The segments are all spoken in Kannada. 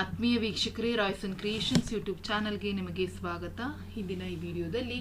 ಆತ್ಮೀಯ ವೀಕ್ಷಕರೇ ರಾಯ್ಸನ್ ಕ್ರಿಯೇಷನ್ಸ್ ಯೂಟ್ಯೂಬ್ ಚಾನಲ್ಗೆ ನಿಮಗೆ ಸ್ವಾಗತ. ಇಂದಿನ ಈ ವಿಡಿಯೋದಲ್ಲಿ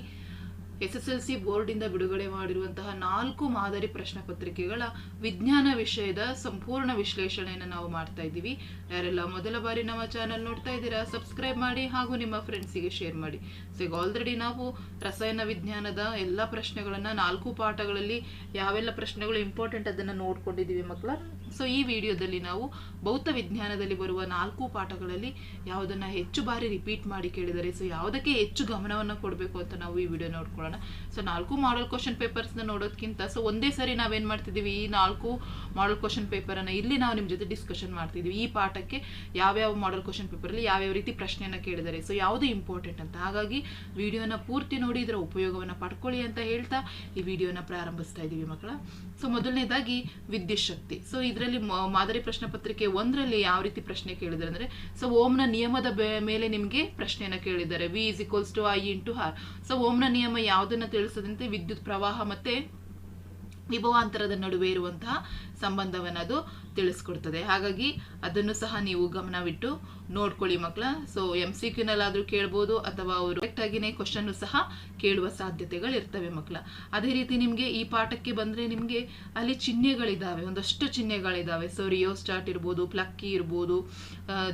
ಎಸ್ ಎಸ್ ಎಲ್ ಸಿ ಬೋರ್ಡಿಂದ ಬಿಡುಗಡೆ ಮಾಡಿರುವಂತಹ ನಾಲ್ಕು ಮಾದರಿ ಪ್ರಶ್ನೆ ಪತ್ರಿಕೆಗಳ ವಿಜ್ಞಾನ ವಿಷಯದ ಸಂಪೂರ್ಣ ವಿಶ್ಲೇಷಣೆಯನ್ನು ನಾವು ಮಾಡ್ತಾ ಇದ್ದೀವಿ. ಯಾರೆಲ್ಲ ಮೊದಲ ಬಾರಿ ನಮ್ಮ ಚಾನಲ್ ನೋಡ್ತಾ ಇದ್ದೀರಾ ಸಬ್ಸ್ಕ್ರೈಬ್ ಮಾಡಿ ಹಾಗೂ ನಿಮ್ಮ ಫ್ರೆಂಡ್ಸಿಗೆ ಶೇರ್ ಮಾಡಿ. ಸೊ ಈಗ ಆಲ್ರೆಡಿ ನಾವು ರಸಾಯನ ವಿಜ್ಞಾನದ ಎಲ್ಲ ಪ್ರಶ್ನೆಗಳನ್ನು ನಾಲ್ಕು ಪಾಠಗಳಲ್ಲಿ ಯಾವೆಲ್ಲ ಪ್ರಶ್ನೆಗಳು ಇಂಪಾರ್ಟೆಂಟ್ ಅದನ್ನು ನೋಡ್ಕೊಂಡಿದ್ದೀವಿ ಮಕ್ಕಳ ಸೊ ಈ ವಿಡಿಯೋದಲ್ಲಿ ನಾವು ಭೌತ ವಿಜ್ಞಾನದಲ್ಲಿ ಬರುವ ನಾಲ್ಕು ಪಾಠಗಳಲ್ಲಿ ಯಾವುದನ್ನ ಹೆಚ್ಚು ಬಾರಿ ರಿಪೀಟ್ ಮಾಡಿ ಕೇಳಿದರೆ ಸೊ ಯಾವುದಕ್ಕೆ ಹೆಚ್ಚು ಗಮನವನ್ನು ಕೊಡಬೇಕು ಅಂತ ನಾವು ಈ ವಿಡಿಯೋ ನೋಡ್ಕೊಳ್ಳೋಣ. ಸೊ ನಾಲ್ಕು ಮಾಡಲ್ ಕ್ವಶನ್ ಪೇಪರ್ಸ್ನ ನೋಡೋದಕ್ಕಿಂತ ಸೊ ಒಂದೇ ಸರಿ ನಾವೇನು ಮಾಡ್ತಿದ್ದೀವಿ? ಈ ನಾಲ್ಕು ಮಾಡಲ್ ಕ್ವಶನ್ ಪೇಪರನ್ನು ಇಲ್ಲಿ ನಾವು ನಿಮ್ಮ ಜೊತೆ ಡಿಸ್ಕಷನ್ ಮಾಡ್ತಿದ್ದೀವಿ. ಈ ಪಾಠಕ್ಕೆ ಯಾವ್ಯಾವ ಮಾಡಲ್ ಕ್ವಶನ್ ಪೇಪರಲ್ಲಿ ಯಾವ್ಯಾವ ರೀತಿ ಪ್ರಶ್ನೆಯನ್ನು ಕೇಳಿದರೆ ಸೊ ಯಾವುದು ಇಂಪಾರ್ಟೆಂಟ್ ಅಂತ. ಹಾಗಾಗಿ ವಿಡಿಯೋನ ಪೂರ್ತಿ ನೋಡಿ, ಇದರ ಉಪಯೋಗವನ್ನು ಪಡ್ಕೊಳ್ಳಿ ಅಂತ ಹೇಳ್ತಾ ಈ ವಿಡಿಯೋನ ಪ್ರಾರಂಭಿಸ್ತಾ ಇದ್ದೀವಿ ಮಕ್ಕಳ. ಸೊ ಮೊದಲನೇದಾಗಿ ವಿದ್ಯುತ್ ಶಕ್ತಿ. ಸೊ ಇದರಲ್ಲಿ ಮಾದರಿ ಪ್ರಶ್ನೆ ಪತ್ರಿಕೆ ಒಂದರಲ್ಲಿ ಯಾವ ರೀತಿ ಪ್ರಶ್ನೆ ಕೇಳಿದ್ದಾರೆ ಅಂದ್ರೆ ಸೊ ಓಮ್ನ ನಿಯಮದ ಮೇಲೆ ನಿಮಗೆ ಪ್ರಶ್ನೆಯನ್ನ ಕೇಳಿದ್ದಾರೆ. V is equals to I into R so ಓಮ್ನ ನಿಯಮ ಯಾವುದನ್ನ ತಿಳಿಸದಂತೆ ವಿದ್ಯುತ್ ಪ್ರವಾಹ ಮತ್ತೆ ವಿಭವಾಂತರದ ನಡುವೆ ಇರುವಂತಹ ಸಂಬಂಧವನ್ನು ಅದು ತಿಳಿಸ್ಕೊಡ್ತದೆ. ಹಾಗಾಗಿ ಅದನ್ನು ಸಹ ನೀವು ಗಮನವಿಟ್ಟು ನೋಡ್ಕೊಳ್ಳಿ ಮಕ್ಕಳ. ಸೊ ಎಂ ಸಿ ಕ್ಯೂನಲ್ಲಾದರೂ ಕೇಳ್ಬೋದು ಅಥವಾ ಅವರು ಡೈರೆಕ್ಟ್ ಆಗಿನೇ ಕ್ವಶನ್ ಸಹ ಕೇಳುವ ಸಾಧ್ಯತೆಗಳು ಇರ್ತವೆ ಮಕ್ಕಳ. ಅದೇ ರೀತಿ ನಿಮಗೆ ಈ ಪಾಠಕ್ಕೆ ಬಂದರೆ ನಿಮಗೆ ಅಲ್ಲಿ ಚಿಹ್ನೆಗಳಿದ್ದಾವೆ ಒಂದಷ್ಟು ಚಿಹ್ನೆಗಳಿದ್ದಾವೆ ಸೊ ರಿಯೋ ಸ್ಟಾರ್ಟ್ ಇರ್ಬೋದು ಪ್ಲಕ್ಕಿ ಇರ್ಬೋದು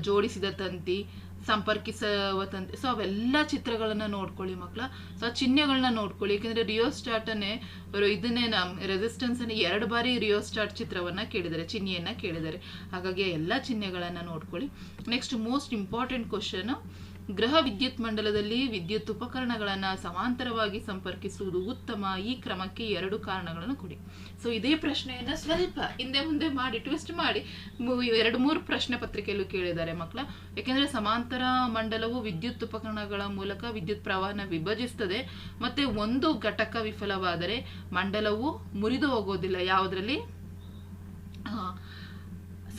ಜೋಡಿಸಿದ ತಂತಿ ಸಂಪರ್ಕಿಸುವ ತಂತಿ ಸೊ ಅವೆಲ್ಲ ಚಿತ್ರಗಳನ್ನ ನೋಡ್ಕೊಳ್ಳಿ ಮಕ್ಕಳ ಸೊ ಆ ಚಿಹ್ನೆಗಳನ್ನ ನೋಡ್ಕೊಳ್ಳಿ. ರಿಯೋ ರಿಯೋಸ್ಟಾಟನ್ನೇ ಅವರು ಇದನ್ನೇ ರೆಸಿಸ್ಟೆನ್ಸ್ ಅನ್ನು ಎರಡು ಬಾರಿ ರಿಯೋಸ್ಟಾಟ್ ಚಿತ್ರವನ್ನ ಕೇಳಿದ್ದಾರೆ, ಚಿಹ್ನೆಯನ್ನ ಕೇಳಿದ್ದಾರೆ. ಹಾಗಾಗಿ ಎಲ್ಲ ಚಿಹ್ನೆಗಳನ್ನ ನೋಡ್ಕೊಳ್ಳಿ. ನೆಕ್ಸ್ಟ್ ಮೋಸ್ಟ್ ಇಂಪಾರ್ಟೆಂಟ್ ಕ್ವಶನ್ ಗೃಹ ವಿದ್ಯುತ್ ಮಂಡಲದಲ್ಲಿ ವಿದ್ಯುತ್ ಉಪಕರಣಗಳನ್ನು ಸಮಾಂತರವಾಗಿ ಸಂಪರ್ಕಿಸುವುದು ಉತ್ತಮ. ಈ ಕ್ರಮಕ್ಕೆ ಎರಡು ಕಾರಣಗಳನ್ನು ಕೊಡಿ. ಸೊ ಇದೇ ಪ್ರಶ್ನೆಯನ್ನ ಸ್ವಲ್ಪ ಹಿಂದೆ ಮುಂದೆ ಮಾಡಿ ಟ್ವಿಸ್ಟ್ ಮಾಡಿ. ಎರಡು ಮೂರು ಪ್ರಶ್ನೆ ಪತ್ರಿಕೆಯಲ್ಲೂ ಕೇಳಿದ್ದಾರೆ ಮಕ್ಕಳ. ಯಾಕೆಂದ್ರೆ ಸಮಾಂತರ ಮಂಡಲವು ವಿದ್ಯುತ್ ಉಪಕರಣಗಳ ಮೂಲಕ ವಿದ್ಯುತ್ ಪ್ರವಾಹನ ವಿಭಜಿಸ್ತದೆ. ಮತ್ತೆ ಒಂದು ಘಟಕ ವಿಫಲವಾದರೆ ಮಂಡಲವು ಮುರಿದು ಹೋಗೋದಿಲ್ಲ. ಯಾವುದರಲ್ಲಿ?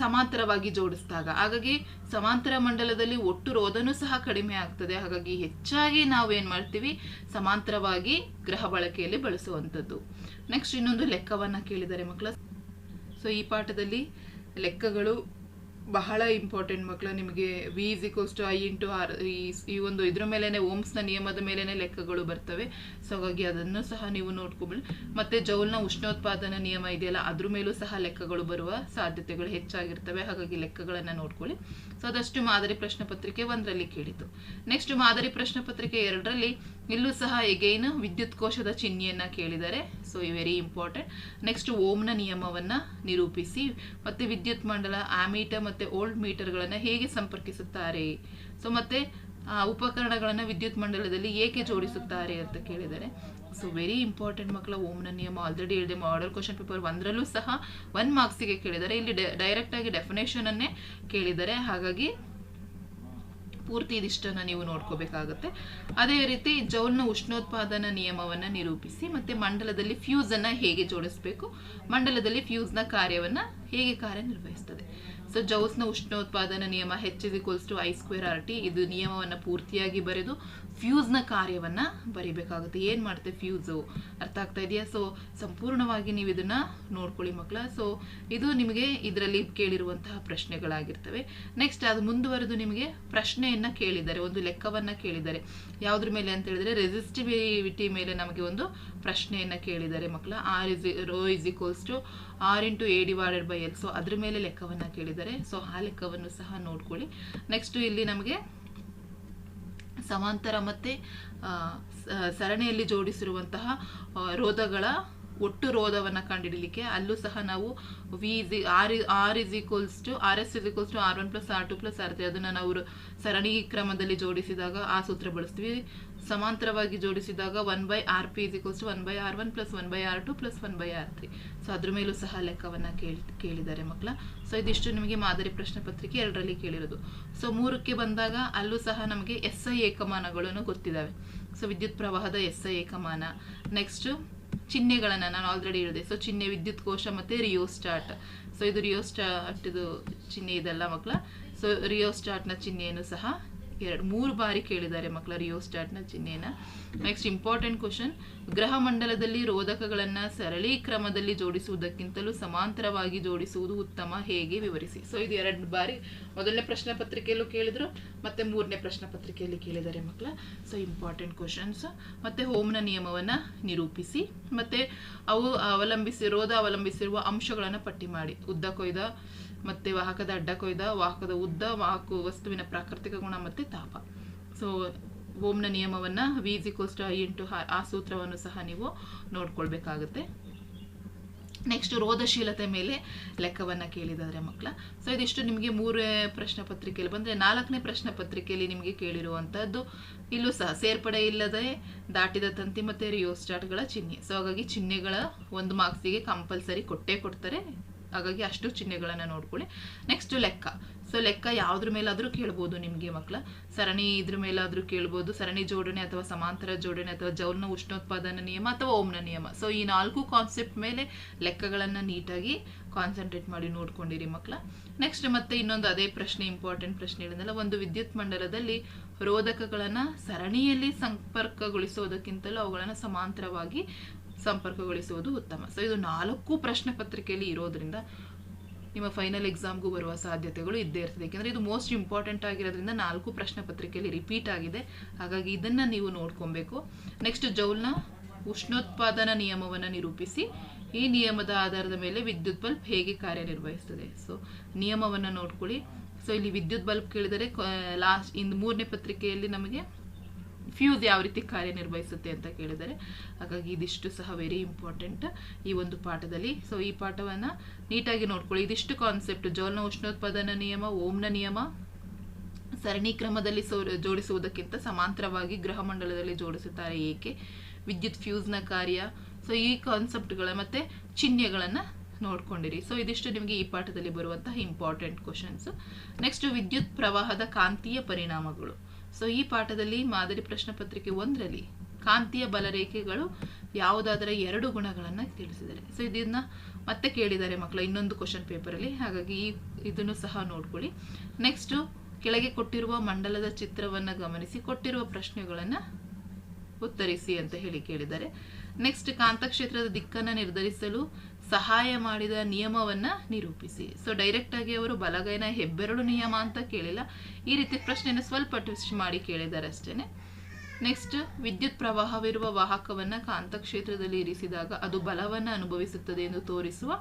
ಸಮಾಂತರವಾಗಿ ಜೋಡಿಸಿದಾಗ. ಹಾಗಾಗಿ ಸಮಾಂತರ ಮಂಡಲದಲ್ಲಿ ಒಟ್ಟು ರೋಧನೂ ಸಹ ಕಡಿಮೆ ಆಗ್ತದೆ. ಹಾಗಾಗಿ ಹೆಚ್ಚಾಗಿ ನಾವು ಏನು ಮಾಡ್ತೀವಿ? ಸಮಾಂತರವಾಗಿ ಗ್ರಹ ಬಳಕೆಯಲ್ಲಿ ಬಳಸುವಂಥದ್ದು. ನೆಕ್ಸ್ಟ್ ಇನ್ನೊಂದು ಲೆಕ್ಕವನ್ನ ಕೇಳಿದ್ದಾರೆ ಮಕ್ಕಳ. ಸೊ ಈ ಪಾಠದಲ್ಲಿ ಲೆಕ್ಕಗಳು ಬಹಳ ಇಂಪಾರ್ಟೆಂಟ್ ಮಕ್ಕಳು ನಿಮಗೆ V is equals to I into R ಈ ಒಂದು ಇದ್ರ ಮೇಲೇನೆ ಓಮ್ಸ್ನ ನಿಯಮದ ಮೇಲೇನೆ ಲೆಕ್ಕಗಳು ಬರ್ತವೆ. ಸೊ ಹಾಗಾಗಿ ಅದನ್ನು ಸಹ ನೀವು ನೋಡ್ಕೊಬಿಡಿ. ಮತ್ತೆ ಜೌಲ್ನ ಉಷ್ಣೋತ್ಪಾದನಾ ನಿಯಮ ಇದೆಯಲ್ಲ, ಅದ್ರ ಮೇಲೂ ಸಹ ಲೆಕ್ಕಗಳು ಬರುವ ಸಾಧ್ಯತೆಗಳು ಹೆಚ್ಚಾಗಿರ್ತವೆ. ಹಾಗಾಗಿ ಲೆಕ್ಕಗಳನ್ನು ನೋಡ್ಕೊಳ್ಳಿ. ಸೊ ಅದಷ್ಟು ಮಾದರಿ ಪ್ರಶ್ನೆ ಪತ್ರಿಕೆ ಒಂದರಲ್ಲಿ ಕೇಳಿತು ನೆಕ್ಸ್ಟ್ ಮಾದರಿ ಪ್ರಶ್ನೆ ಪತ್ರಿಕೆ ಎರಡರಲ್ಲಿ ಇಲ್ಲೂ ಸಹ ಎಗೈನ್ ವಿದ್ಯುತ್ ಕೋಶದ ಚಿಹ್ನೆಯನ್ನು ಕೇಳಿದ್ದಾರೆ ಸೊ ವೆರಿ ಇಂಪಾರ್ಟೆಂಟ್ ನೆಕ್ಸ್ಟ್ ಓಮ್ನ ನಿಯಮವನ್ನು ನಿರೂಪಿಸಿ, ಮತ್ತು ವಿದ್ಯುತ್ ಮಂಡಲ ಆಮೀಟರ್ ಮತ್ತು ಓಲ್ಡ್ ಮೀಟರ್ಗಳನ್ನು ಹೇಗೆ ಸಂಪರ್ಕಿಸುತ್ತಾರೆ? ಸೊ ಮತ್ತು ಉಪಕರಣಗಳನ್ನ ವಿದ್ಯುತ್ ಮಂಡಲದಲ್ಲಿ ಏಕೆ ಜೋಡಿಸುತ್ತಾರೆ ಅಂತ ಕೇಳಿದ್ದಾರೆ ಸೊ ವೆರಿ ಇಂಪಾರ್ಟೆಂಟ್ ಮಕ್ಕಳ, ಓಮ್ನ ನಿಯಮ ಆಲ್ರೆಡಿ ಹೇಳಿದೆ ಮಾಡಲ್ ಕ್ವಶನ್ ಪೇಪರ್ ಒಂದರಲ್ಲೂ ಸಹ ಒನ್ ಮಾರ್ಕ್ಸಿಗೆ ಕೇಳಿದ್ದಾರೆ ಇಲ್ಲಿ ಡೈರೆಕ್ಟಾಗಿ ಡೆಫಿನೇಷನನ್ನೇ ಕೇಳಿದ್ದಾರೆ ಹಾಗಾಗಿ ಪೂರ್ತಿ ಇದಿಷ್ಟನ್ನ ನೀವು ನೋಡ್ಕೋಬೇಕಾಗುತ್ತೆ. ಅದೇ ರೀತಿ ಜೌಲ್ನ ಉಷ್ಣೋತ್ಪಾದನಾ ನಿಯಮವನ್ನು ನಿರೂಪಿಸಿ ಮತ್ತೆ ಮಂಡಲದಲ್ಲಿ ಫ್ಯೂಸನ್ನು ಹೇಗೆ ಜೋಡಿಸಬೇಕು, ಮಂಡಲದಲ್ಲಿ ಫ್ಯೂಸ್ನ ಕಾರ್ಯವನ್ನು ಹೇಗೆ ಕಾರ್ಯನಿರ್ವಹಿಸ್ತದೆ. ಸೊ ಉಷ್ಣ ಉಷ್ಣೋತ್ಪಾದನಾ ನಿಯಮ H equals to I square R T ಇದು ನಿಯಮವನ್ನು ಪೂರ್ತಿಯಾಗಿ ಬರೆದು ಫ್ಯೂಸ್ನ ಕಾರ್ಯವನ್ನು ಬರಿಬೇಕಾಗುತ್ತೆ. ಏನು ಮಾಡುತ್ತೆ ಫ್ಯೂಸು ಅರ್ಥ ಆಗ್ತಾ ಇದೆಯಾ? ಸೊ ಸಂಪೂರ್ಣವಾಗಿ ನೀವು ಇದನ್ನ ನೋಡ್ಕೊಳ್ಳಿ ಮಕ್ಕಳ. ಸೊ ಇದು ನಿಮಗೆ ಇದರಲ್ಲಿ ಕೇಳಿರುವಂತಹ ಪ್ರಶ್ನೆಗಳಾಗಿರ್ತವೆ. ನೆಕ್ಸ್ಟ್ ಅದು ಮುಂದುವರೆದು ನಿಮಗೆ ಪ್ರಶ್ನೆಯನ್ನ ಕೇಳಿದ್ದಾರೆ ಒಂದು ಲೆಕ್ಕವನ್ನ ಕೇಳಿದ್ದಾರೆ ಯಾವುದ್ರ ಮೇಲೆ ಅಂತ ಹೇಳಿದ್ರೆ ರೆಸಿಸ್ಟಿವಿಟಿ ಮೇಲೆ ನಮಗೆ ಒಂದು ಪ್ರಶ್ನೆಯನ್ನ ಕೇಳಿದ್ದಾರೆ ಮಕ್ಕಳ. R is rho is equals to R into A divided by L so ಅದ್ರ ಮೇಲೆ ಲೆಕ್ಕವನ್ನ ಕೇಳಿದ್ದಾರೆ ಸೊ ಆ ಲೆಕ್ಕವನ್ನು ಸಹ ನೋಡ್ಕೊಳ್ಳಿ. ನೆಕ್ಸ್ಟ್ ಇಲ್ಲಿ ನಮಗೆ ಸಮಾಂತರ ಮತ್ತೆ ಸರಣಿಯಲ್ಲಿ ಜೋಡಿಸಿರುವಂತಹ ರೋಧಗಳ ಒಟ್ಟು ರೋಧವನ್ನು ಕಂಡುಹಿಡಲಿಕ್ಕೆ ಅಲ್ಲೂ ಸಹ ನಾವು V is R R is equals to R S is equals to R one plus R two plus R three ಅದನ್ನು ನಾವು ಸರಣಿ ಕ್ರಮದಲ್ಲಿ ಜೋಡಿಸಿದಾಗ ಆ ಸೂತ್ರ ಬಳಸ್ತೀವಿ. ಸಮಾಂತರವಾಗಿ ಜೋಡಿಸಿದಾಗ one by R P is equals to one by R one plus one by R two plus one by R three so ಅದ್ರ ಮೇಲೂ ಸಹ ಲೆಕ್ಕವನ್ನು ಕೇಳಿ, ಕೇಳಿದ್ದಾರೆ ಮಕ್ಕಳ. ಸೊ ಇದಿಷ್ಟು ನಿಮಗೆ ಮಾದರಿ ಪ್ರಶ್ನೆ ಪತ್ರಿಕೆ ಎರಡರಲ್ಲಿ ಕೇಳಿರೋದು. ಸೊ ಮೂರಕ್ಕೆ ಬಂದಾಗ ಅಲ್ಲೂ ಸಹ ನಮಗೆ ಎಸ್ ಐ ಏಕಮಾನಗಳನ್ನು ಗೊತ್ತಿದ್ದಾವೆ. ಸೊ ವಿದ್ಯುತ್ ಪ್ರವಾಹದ ಎಸ್ ಐ ಏಕಮಾನ. ನೆಕ್ಸ್ಟು ಚಿಹ್ನೆಗಳನ್ನು ನಾನು ಆಲ್ರೆಡಿ ಹೇಳಿದೆ. ಸೊ ಚಿಹ್ನೆ, ವಿದ್ಯುತ್ ಕೋಶ ಮತ್ತು ರಿಯೋಸ್ಟಾಟ್ ಸೊ ಇದು ರಿಯೋಸ್ಟಾಟ್ ಇದು ಚಿಹ್ನೆ ಇದೆಲ್ಲ ಮಕ್ಕಳ ಸೊ ರಿಯೋಸ್ಟಾಟ್ನ ಚಿಹ್ನೆಯನ್ನು ಸಹ ಎರಡು ಮೂರು ಬಾರಿ ಕೇಳಿದ್ದಾರೆ ಮಕ್ಕಳ ರಿಯೋಸ್ಟಾಟ್ನ ಚಿಹ್ನೆನ. ನೆಕ್ಸ್ಟ್ ಇಂಪಾರ್ಟೆಂಟ್ ಕ್ವಶನ್ ಗ್ರಹ ಮಂಡಲದಲ್ಲಿ ರೋಧಕಗಳನ್ನು ಸರಳಿ ಕ್ರಮದಲ್ಲಿ ಜೋಡಿಸುವುದಕ್ಕಿಂತಲೂ ಸಮಾಂತರವಾಗಿ ಜೋಡಿಸುವುದು ಉತ್ತಮ, ಹೇಗೆ ವಿವರಿಸಿ? ಸೊ ಇದು ಎರಡು ಬಾರಿ ಮೊದಲನೇ ಪ್ರಶ್ನೆ ಪತ್ರಿಕೆಯಲ್ಲೂ ಕೇಳಿದ್ರು, ಮತ್ತೆ ಮೂರನೇ ಪ್ರಶ್ನೆ ಪತ್ರಿಕೆಯಲ್ಲಿ ಕೇಳಿದ್ದಾರೆ ಮಕ್ಕಳ ಸೊ ಇಂಪಾರ್ಟೆಂಟ್ ಕ್ವಶನ್ಸ್ ಮತ್ತೆ ಹೋಮ್ನ ನಿಯಮವನ್ನು ನಿರೂಪಿಸಿ, ಮತ್ತೆ ಅವು ಅವಲಂಬಿಸಿ ರೋಧ ಅವಲಂಬಿಸಿರುವ ಅಂಶಗಳನ್ನು ಪಟ್ಟಿ ಮಾಡಿ. ಉದ್ದ, ಕೊಯ್ದ ಮತ್ತೆ ವಾಹಕದ ಅಡ್ಡ ಕೊಯ್ದ, ವಾಹಕದ ಉದ್ದ ವಾಹಕ ವಸ್ತುವಿನ ಪ್ರಾಕೃತಿಕ ಗುಣ ಮತ್ತೆ ತಾಪ. ಸೊ ಓಮ್ನ ನಿಯಮವನ್ನು ವಿಜಿ ಕೋಸ್ಟ್ ಐ ಇಂಟು ಆ ಸೂತ್ರವನ್ನು ಸಹ ನೀವು ನೋಡ್ಕೊಳ್ಬೇಕಾಗುತ್ತೆ. ನೆಕ್ಸ್ಟ್ ರೋಧಶೀಲತೆ ಮೇಲೆ ಲೆಕ್ಕವನ್ನು ಕೇಳಿದ್ದಾರೆ ಮಕ್ಕಳ. ಸೊ ಇದಿಷ್ಟು ನಿಮಗೆ ಮೂರೇ ಪ್ರಶ್ನೆ ಪತ್ರಿಕೆಯಲ್ಲಿ ಬಂದರೆ ನಾಲ್ಕನೇ ಪ್ರಶ್ನೆ ಪತ್ರಿಕೆಯಲ್ಲಿ ನಿಮಗೆ ಕೇಳಿರುವಂಥದ್ದು ಇಲ್ಲೂ ಸಹ ಸೇರ್ಪಡೆ ಇಲ್ಲದೆ ದಾಟಿದ ತಂತಿ ಮತ್ತು ರಿಯೋಸ್ಟಾಟ್ಗಳ ಚಿಹ್ನೆ. ಸೊ ಹಾಗಾಗಿ ಚಿಹ್ನೆಗಳ ಒಂದು ಮಾರ್ಕ್ಸಿಗೆ ಕಂಪಲ್ಸರಿ ಕೊಟ್ಟೇ ಕೊಡ್ತಾರೆ. ಹಾಗಾಗಿ ಅಷ್ಟು ಚಿಹ್ನೆಗಳನ್ನು ನೋಡ್ಕೊಳ್ಳಿ. ನೆಕ್ಸ್ಟ್ ಲೆಕ್ಕ. ಸೊ ಲೆಕ್ಕ ಯಾವುದ್ರ ಮೇಲಾದರೂ ಕೇಳ್ಬೋದು ನಿಮಗೆ ಮಕ್ಕಳ ಸರಣಿ ಇದ್ರ ಮೇಲಾದರೂ ಕೇಳ್ಬೋದು. ಸರಣಿ ಜೋಡಣೆ ಅಥವಾ ಸಮಾಂತರ ಜೋಡಣೆ ಅಥವಾ ಜೌಲ್ನ ಉಷ್ಣೋತ್ಪಾದನಾ ನಿಯಮ ಅಥವಾ ಓಮ್ನ ನಿಯಮ. ಸೊ ಈ ನಾಲ್ಕು ಕಾನ್ಸೆಪ್ಟ್ ಮೇಲೆ ಲೆಕ್ಕಗಳನ್ನು ನೀಟಾಗಿ ಕಾನ್ಸಂಟ್ರೇಟ್ ಮಾಡಿ ನೋಡ್ಕೊಂಡಿರಿ ಮಕ್ಕಳ ನೆಕ್ಸ್ಟ್ ಮತ್ತೆ ಇನ್ನೊಂದು ಅದೇ ಪ್ರಶ್ನೆ ಇಂಪಾರ್ಟೆಂಟ್ ಪ್ರಶ್ನೆ ಹೇಳಿದ್ನಲ್ಲ, ಒಂದು ವಿದ್ಯುತ್ ಮಂಡಲದಲ್ಲಿ ರೋಧಕಗಳನ್ನು ಸರಣಿಯಲ್ಲಿ ಸಂಪರ್ಕಗೊಳಿಸೋದಕ್ಕಿಂತಲೂ ಅವುಗಳನ್ನು ಸಮಾಂತರವಾಗಿ ಸಂಪರ್ಕಗೊಳಿಸುವುದು ಉತ್ತಮ. ಸೊ ಇದು ನಾಲ್ಕು ಪ್ರಶ್ನೆ ಪತ್ರಿಕೆಯಲ್ಲಿ ಇರೋದ್ರಿಂದ ನಿಮ್ಮ ಫೈನಲ್ ಎಕ್ಸಾಮ್ಗೂ ಬರುವ ಸಾಧ್ಯತೆಗಳು ಇದ್ದೇ ಇರ್ತದೆ. ಯಾಕೆಂದರೆ ಇದು ಮೋಸ್ಟ್ ಇಂಪಾರ್ಟೆಂಟ್ ಆಗಿರೋದ್ರಿಂದ ನಾಲ್ಕು ಪ್ರಶ್ನೆ ಪತ್ರಿಕೆಯಲ್ಲಿ ರಿಪೀಟ್ ಆಗಿದೆ. ಹಾಗಾಗಿ ಇದನ್ನು ನೀವು ನೋಡ್ಕೊಬೇಕು. ನೆಕ್ಸ್ಟ್ ಜೌಲ್ನ ಉಷ್ಣೋತ್ಪಾದನಾ ನಿಯಮವನ್ನು ನಿರೂಪಿಸಿ. ಈ ನಿಯಮದ ಆಧಾರದ ಮೇಲೆ ವಿದ್ಯುತ್ ಬಲ್ಬ್ ಹೇಗೆ ಕಾರ್ಯನಿರ್ವಹಿಸ್ತದೆ ಸೊ ನಿಯಮವನ್ನು ನೋಡ್ಕೊಳ್ಳಿ. ಸೊ ಇಲ್ಲಿ ವಿದ್ಯುತ್ ಬಲ್ಬ್ ಕೇಳಿದರೆ ಲಾಸ್ಟ್ ಇಂದು ಮೂರನೇ ಪತ್ರಿಕೆಯಲ್ಲಿ ನಮಗೆ ಫ್ಯೂಸ್ ಯಾವ ರೀತಿ ಕಾರ್ಯನಿರ್ವಹಿಸುತ್ತೆ ಅಂತ ಕೇಳಿದರೆ, ಹಾಗಾಗಿ ಇದಿಷ್ಟು ಸಹ ವೆರಿ ಇಂಪಾರ್ಟೆಂಟ್ ಈ ಒಂದು ಪಾಠದಲ್ಲಿ. ಸೊ ಈ ಪಾಠವನ್ನು ನೀಟಾಗಿ ನೋಡ್ಕೊಳ್ಳಿ. ಇದಿಷ್ಟು ಕಾನ್ಸೆಪ್ಟ್ ಜೋಲ್ನ ಉಷ್ಣೋತ್ಪಾದನಾ ನಿಯಮ, ಓಮ್ನ ನಿಯಮ, ಸರಣಿ ಕ್ರಮದಲ್ಲಿ ಸೋ, ಜೋಡಿಸುವುದಕ್ಕಿಂತ ಸಮಾಂತರವಾಗಿ ಗೃಹ ಮಂಡಲದಲ್ಲಿ ಜೋಡಿಸುತ್ತಾರೆ ಏಕೆ? ವಿದ್ಯುತ್ ಫ್ಯೂಸ್ನ ಕಾರ್ಯ. ಸೊ ಈ ಕಾನ್ಸೆಪ್ಟ್ಗಳ ಮತ್ತು ಚಿಹ್ನೆಗಳನ್ನು ನೋಡ್ಕೊಂಡಿರಿ. ಸೊ ಇದಿಷ್ಟು ನಿಮಗೆ ಈ ಪಾಠದಲ್ಲಿ ಬರುವಂತಹ ಇಂಪಾರ್ಟೆಂಟ್ ಕ್ವಶನ್ಸ್ ನೆಕ್ಸ್ಟ್ ವಿದ್ಯುತ್ ಪ್ರವಾಹದ ಕಾಂತೀಯ ಪರಿಣಾಮಗಳು. ಸೊ ಈ ಪಾಠದಲ್ಲಿ ಮಾದರಿ ಪ್ರಶ್ನೆ ಪತ್ರಿಕೆ ಒಂದರಲ್ಲಿ ಕಾಂತೀಯ ಬಲರೇಖೆಗಳು ಯಾವುದಾದರ ಎರಡು ಗುಣಗಳನ್ನು ತಿಳಿಸಿದ್ದಾರೆ. ಸೊ ಇದನ್ನ ಮತ್ತೆ ಕೇಳಿದ್ದಾರೆ ಮಕ್ಕಳು, ಇನ್ನೊಂದು ಕ್ವಶನ್ ಪೇಪರಲ್ಲಿ ಹಾಗಾಗಿ ಈ ಇದನ್ನು ಸಹ ನೋಡ್ಕೊಳ್ಳಿ. ನೆಕ್ಸ್ಟು ಕೆಳಗೆ ಕೊಟ್ಟಿರುವ ಮಂಡಲದ ಚಿತ್ರವನ್ನು ಗಮನಿಸಿ, ಕೊಟ್ಟಿರುವ ಪ್ರಶ್ನೆಗಳನ್ನು ಉತ್ತರಿಸಿ ಅಂತ ಹೇಳಿ ಕೇಳಿದ್ದಾರೆ. ನೆಕ್ಸ್ಟ್ ಕಾಂತಕ್ಷೇತ್ರದ ದಿಕ್ಕನ್ನು ನಿರ್ಧರಿಸಲು ಸಹಾಯ ಮಾಡಿದ ನಿಯಮವನ್ನ ನಿರೂಪಿಸಿ. ಸೊ ಡೈರೆಕ್ಟ್ ಆಗಿ ಅವರು ಬಲಗೈನ ಹೆಬ್ಬೆರಳು ನಿಯಮ ಅಂತ ಕೇಳಿಲ್ಲ. ಈ ರೀತಿ ಪ್ರಶ್ನೆಯನ್ನು ಸ್ವಲ್ಪ ಟ್ವಿಸ್ಟ್ ಮಾಡಿ ಕೇಳಿದ್ದಾರೆ ಅಷ್ಟೇನೆ. ನೆಕ್ಸ್ಟ್ ವಿದ್ಯುತ್ ಪ್ರವಾಹವಿರುವ ವಾಹಕವನ್ನ ಕಾಂತಕ್ಷೇತ್ರದಲ್ಲಿ ಇರಿಸಿದಾಗ ಅದು ಬಲವನ್ನು ಅನುಭವಿಸುತ್ತದೆ ಎಂದು ತೋರಿಸುವ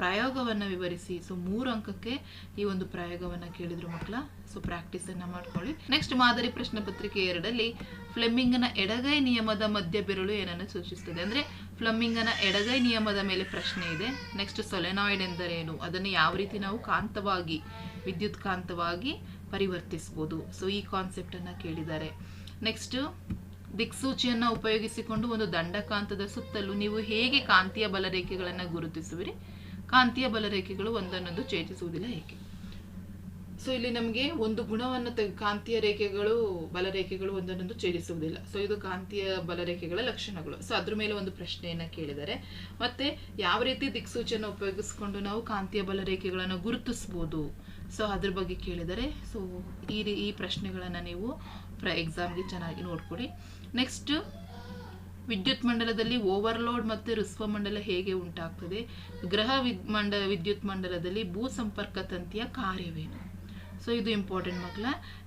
ಪ್ರಯೋಗವನ್ನು ವಿವರಿಸಿ. ಸೊ ಮೂರು ಅಂಕಕ್ಕೆ ಈ ಒಂದು ಪ್ರಯೋಗವನ್ನು ಕೇಳಿದ್ರು ಮಕ್ಕಳ. ಸೊ ಪ್ರಾಕ್ಟೀಸನ್ನು ಮಾಡ್ಕೊಳ್ಳಿ. ನೆಕ್ಸ್ಟ್ ಮಾದರಿ ಪ್ರಶ್ನೆ ಪತ್ರಿಕೆ ಎರಡಲ್ಲಿ ಫ್ಲೆಮಿಂಗನ ಎಡಗೈ ನಿಯಮದ ಮಧ್ಯ ಬೆರಳು ಏನನ್ನು ಸೂಚಿಸುತ್ತದೆ ಅಂದ್ರೆ ಫ್ಲಮ್ಮಿಂಗನ ಎಡಗೈ ನಿಯಮದ ಮೇಲೆ ಪ್ರಶ್ನೆ ಇದೆ. ನೆಕ್ಸ್ಟ್ ಸೊಲೆನಾಯ್ಡ್ ಎಂದರೇನು? ಅದನ್ನು ಯಾವ ರೀತಿ ನಾವು ಕಾಂತವಾಗಿ, ವಿದ್ಯುತ್ ಕಾಂತವಾಗಿ ಪರಿವರ್ತಿಸ್ಬೋದು? ಸೊ ಈ ಕಾನ್ಸೆಪ್ಟನ್ನು ಕೇಳಿದ್ದಾರೆ. ನೆಕ್ಸ್ಟ್ ದಿಕ್ಸೂಚಿಯನ್ನು ಉಪಯೋಗಿಸಿಕೊಂಡು ಒಂದು ದಂಡಕಾಂತದ ಸುತ್ತಲೂ ನೀವು ಹೇಗೆ ಕಾಂತೀಯ ಬಲರೇಖೆಗಳನ್ನು ಗುರುತಿಸುವಿರಿ? ಕಾಂತೀಯ ಬಲರೇಖೆಗಳು ಒಂದನ್ನೊಂದು ಛೇದಿಸುವುದಿಲ್ಲ ಏಕೆ? ಸೊ ಇಲ್ಲಿ ನಮಗೆ ಒಂದು ಗುಣವನ್ನು ಕಾಂತೀಯ ರೇಖೆಗಳು, ಬಲರೇಖೆಗಳು ಒಂದನ್ನೊಂದು ಛೇದಿಸುವುದಿಲ್ಲ. ಸೊ ಇದು ಕಾಂತೀಯ ಬಲರೇಖೆಗಳ ಲಕ್ಷಣಗಳು. ಸೊ ಅದ್ರ ಮೇಲೆ ಒಂದು ಪ್ರಶ್ನೆಯನ್ನು ಕೇಳಿದರೆ, ಮತ್ತೆ ಯಾವ ರೀತಿ ದಿಕ್ಸೂಚಿಯನ್ನು ಉಪಯೋಗಿಸ್ಕೊಂಡು ನಾವು ಕಾಂತೀಯ ಬಲರೇಖೆಗಳನ್ನು ಗುರುತಿಸ್ಬೋದು? ಸೊ ಅದ್ರ ಬಗ್ಗೆ ಕೇಳಿದರೆ ಸೊ ಈ ಈ ಪ್ರಶ್ನೆಗಳನ್ನು ನೀವು ಪ್ರ ಎಕ್ಸಾಮ್ಗೆ ಚೆನ್ನಾಗಿ ನೋಡ್ಕೊಡಿ. ನೆಕ್ಸ್ಟ್ ವಿದ್ಯುತ್ ಮಂಡಲದಲ್ಲಿ ಓವರ್ಲೋಡ್ ಮತ್ತು ಋಸ್ವ ಮಂಡಲ ಹೇಗೆ ಉಂಟಾಗ್ತದೆ? ಗ್ರಹ ಮಂಡ ವಿದ್ಯುತ್ ಮಂಡಲದಲ್ಲಿ ಭೂ ಸಂಪರ್ಕ ತಂತಿಯ ಕಾರ್ಯವೇನು? ಸೊ ಇದು ಇಂಪಾರ್ಟೆಂಟ್ ಮಕ್ಕಳ,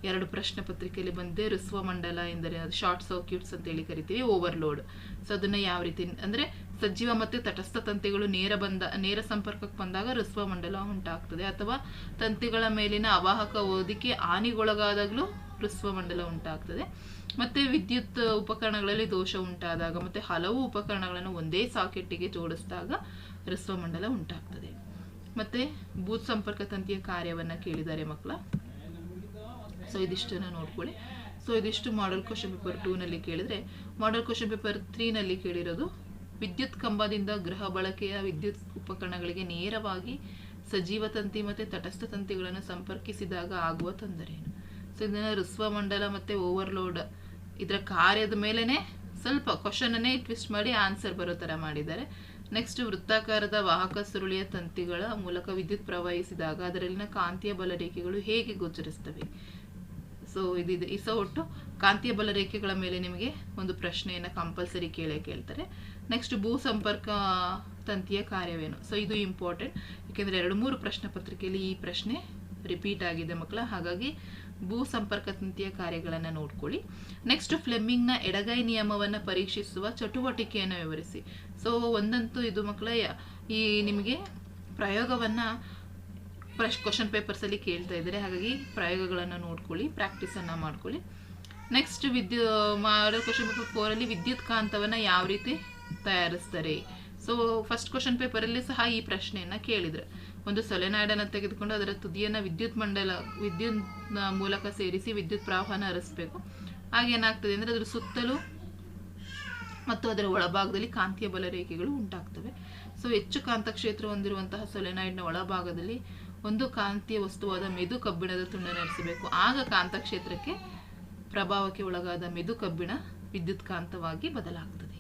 ಎರಡು ಪ್ರಶ್ನೆ ಪತ್ರಿಕೆಯಲ್ಲಿ ಬಂದಿದೆ. ಋಸ್ವ ಮಂಡಲ ಎಂದರೆ ಅದು ಶಾರ್ಟ್ ಸರ್ಕ್ಯೂಟ್ಸ್ ಅಂತೇಳಿ ಕರಿತೀವಿ ಓವರ್ಲೋಡ್ ಸೊ ಅದನ್ನು ಯಾವ ರೀತಿ ಅಂದರೆ ಸಜೀವ ಮತ್ತು ತಟಸ್ಥ ತಂತಿಗಳು ನೇರ ಬಂದ ನೇರ ಸಂಪರ್ಕಕ್ಕೆ ಬಂದಾಗ ಋಸ್ವ ಮಂಡಲ ಉಂಟಾಗ್ತದೆ. ಅಥವಾ ತಂತಿಗಳ ಮೇಲಿನ ಅವಾಹಕ ಓದಿಕೆ ಹಾನಿಗೊಳಗಾದಾಗಲೂ ಋಸ್ವ ಮಂಡಲ ಉಂಟಾಗ್ತದೆ. ಮತ್ತೆ ವಿದ್ಯುತ್ ಉಪಕರಣಗಳಲ್ಲಿ ದೋಷ ಉಂಟಾದಾಗ ಮತ್ತೆ ಹಲವು ಉಪಕರಣಗಳನ್ನು ಒಂದೇ ಸಾಕೆಟ್ಟಿಗೆ ಜೋಡಿಸಿದಾಗ ಋಸ್ವ ಮಂಡಲ ಉಂಟಾಗ್ತದೆ. ಮತ್ತೆ ಭೂತ್ ಸಂಪರ್ಕ ತಂತಿಯ ಕಾರ್ಯವನ್ನು ಕೇಳಿದ್ದಾರೆ ಮಕ್ಕಳ. ಸೊ ಇದಿಷ್ಟನ್ನು ನೋಡ್ಕೊಳ್ಳಿ. ಸೊ ಇದಿಷ್ಟು ಮಾಡಲ್ ಕ್ವಶನ್ ಪೇಪರ್ ಟೂನಲ್ಲಿ ಕೇಳಿದರೆ ಮಾಡಲ್ ಕ್ವಶನ್ ಪೇಪರ್ ತ್ರೀನಲ್ಲಿ ಕೇಳಿರೋದು ವಿದ್ಯುತ್ ಕಂಬದಿಂದ ಗೃಹ ಬಳಕೆಯ ವಿದ್ಯುತ್ ಉಪಕರಣಗಳಿಗೆ ನೇರವಾಗಿ ಸಜೀವ ತಂತಿ ಮತ್ತು ತಟಸ್ಥ ತಂತಿಗಳನ್ನು ಸಂಪರ್ಕಿಸಿದಾಗ ಆಗುವ ತೊಂದರೆ ಸೊ ಇದನ್ನು ಋಸ್ವ ಮಂಡಲ ಮತ್ತು ಓವರ್ಲೋಡ್ ಇದರ ಕಾರ್ಯದ ಮೇಲೇ ಸ್ವಲ್ಪ ಕ್ವಶನನ್ನೇ ಟ್ವಿಸ್ಟ್ ಮಾಡಿ ಆನ್ಸರ್ ಬರೋ ಥರ ಮಾಡಿದ್ದಾರೆ. ನೆಕ್ಸ್ಟ್ ವೃತ್ತಾಕಾರದ ವಾಹಕ ಸುರುಳಿಯ ತಂತಿಗಳ ಮೂಲಕ ವಿದ್ಯುತ್ ಪ್ರವಹಿಸಿದಾಗ ಅದರಲ್ಲಿನ ಕಾಂತೀಯ ಬಲರೇಖೆಗಳು ಹೇಗೆ ಗೋಚರಿಸ್ತವೆ ಸೊ ಇದಿದೆ. ಈ ಸೊ ಒಟ್ಟು ಕಾಂತೀಯ ಬಲ ರೇಖೆಗಳ ಮೇಲೆ ನಿಮಗೆ ಒಂದು ಪ್ರಶ್ನೆಯನ್ನು ಕಂಪಲ್ಸರಿ ಕೇಳೇ ಕೇಳ್ತಾರೆ. ನೆಕ್ಸ್ಟ್ ಭೂ ಸಂಪರ್ಕ ತಂತಿಯ ಕಾರ್ಯವೇನು? ಸೊ ಇದು ಇಂಪಾರ್ಟೆಂಟ್ ಏಕೆಂದರೆ ಎರಡು ಮೂರು ಪ್ರಶ್ನೆ ಪತ್ರಿಕೆಯಲ್ಲಿ ಈ ಪ್ರಶ್ನೆ ರಿಪೀಟ್ ಆಗಿದೆ ಮಕ್ಕಳ. ಹಾಗಾಗಿ ಭೂ ಸಂಪರ್ಕ ತಂತಿಯ ಕಾರ್ಯಗಳನ್ನು ನೋಡ್ಕೊಳ್ಳಿ. ನೆಕ್ಸ್ಟ್ ಫ್ಲೆಮಿಂಗ್ನ ಎಡಗೈ ನಿಯಮವನ್ನು ಪರೀಕ್ಷಿಸುವ ಚಟುವಟಿಕೆಯನ್ನು ವಿವರಿಸಿ. ಸೊ ಒಂದಂತೂ ಇದು ಮಕ್ಕಳ ಈ ನಿಮಗೆ ಪ್ರಯೋಗವನ್ನು ಪ್ರಶ್ ಕ್ವಶನ್ ಪೇಪರ್ಸಲ್ಲಿ ಕೇಳ್ತಾ ಇದ್ದಾರೆ ಹಾಗಾಗಿ ಪ್ರಯೋಗಗಳನ್ನು ನೋಡ್ಕೊಳ್ಳಿ ಪ್ರಾಕ್ಟೀಸನ್ನು ಮಾಡ್ಕೊಳ್ಳಿ. ನೆಕ್ಸ್ಟ್ ವಿದ್ಯು, ಮಾಡೋ ಕ್ವಶನ್ ಪೇಪರ್ ಫೋರಲ್ಲಿ ವಿದ್ಯುತ್ ಕಾಂತವನ್ನು ಯಾವ ರೀತಿ ತಯಾರಿಸ್ತಾರೆ? ಸೊ ಫಸ್ಟ್ ಕ್ವಶನ್ ಪೇಪರಲ್ಲಿ ಸಹ ಈ ಪ್ರಶ್ನೆಯನ್ನು ಕೇಳಿದ್ರು. ಒಂದು ಸೊಲೆನಾಯ್ಡನ್ನು ತೆಗೆದುಕೊಂಡು ಅದರ ತುದಿಯನ್ನು ವಿದ್ಯುತ್ ಮಂಡಲ, ವಿದ್ಯುತ್ ಮೂಲಕ ಸೇರಿಸಿ ವಿದ್ಯುತ್ ಪ್ರವಾಹನ ಹರಿಸ್ಬೇಕು. ಆಗೇನಾಗ್ತದೆ ಅಂದರೆ ಅದರ ಸುತ್ತಲೂ ಮತ್ತು ಅದರ ಒಳಭಾಗದಲ್ಲಿ ಕಾಂತೀಯ ಬಲ ರೇಖೆಗಳು ಉಂಟಾಗ್ತವೆ. ಸೊ ಹೆಚ್ಚು ಕಾಂತಕ್ಷೇತ್ರ ಹೊಂದಿರುವಂತಹ ಸೊಲೆನಾಯ್ಡ್ನ ಒಳಭಾಗದಲ್ಲಿ ಒಂದು ಕಾಂತೀಯ ವಸ್ತುವಾದ ಮೆದು ಕಬ್ಬಿಣದ ತುಂಡನ್ನು ಹರಿಸಬೇಕು. ಆಗ ಕಾಂತಕ್ಷೇತ್ರಕ್ಕೆ ಪ್ರಭಾವಕ್ಕೆ ಒಳಗಾದ ಮೆದು ಕಬ್ಬಿಣ ವಿದ್ಯುತ್ ಕಾಂತವಾಗಿ ಬದಲಾಗ್ತದೆ.